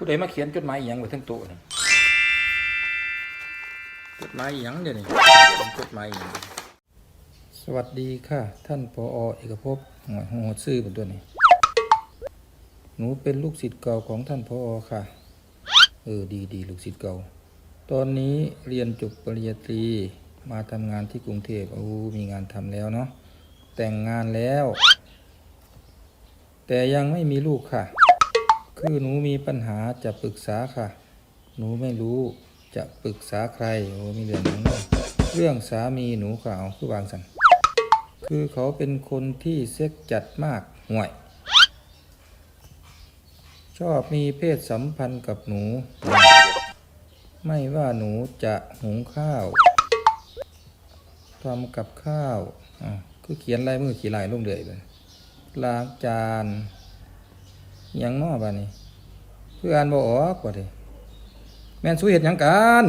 ผู้ใดมาเขียนจดหมายอหย่างไว้ทั้งโต๊ะนี่จดหมายอหย่างเดี๋ยวนี้จดหมายอหย่างสวัสดีค่ะ ท่านปอเอกภพหัวหัวซื่อเป็นตัวนี้ หนูเป็นลูกศิษย์เก่าของท่านพอค่ะ เออดีดีลูกศิษย์เก่า ตอนนี้เรียนจบปริญญาตรีมาทำงานที่กรุงเทพโอ้มีงานทำแล้วเนาะแต่งงานแล้ว แต่ยังไม่มีลูกค่ะ คือหนูมีปัญหาจะปรึกษาค่ะ หนูไม่รู้จะปรึกษาใครโอ้มีเรื่องนั้นเรื่องสามีหนูค่ะเอาคือวางสันคือเขาเป็นคนที่เซ็กจัดมากห่วย ชอบมีเพศสัมพันธ์กับหนู ไม่ว่าหนูจะหุงข้าวทำกับข้าวอ่าวคือเขียนลายมือขีลายลงเดือยไปล้างจาน ยังนอบ้านี้เพื่อนบ่ออกว่าดิแม่นสู้เห็ดยังกัน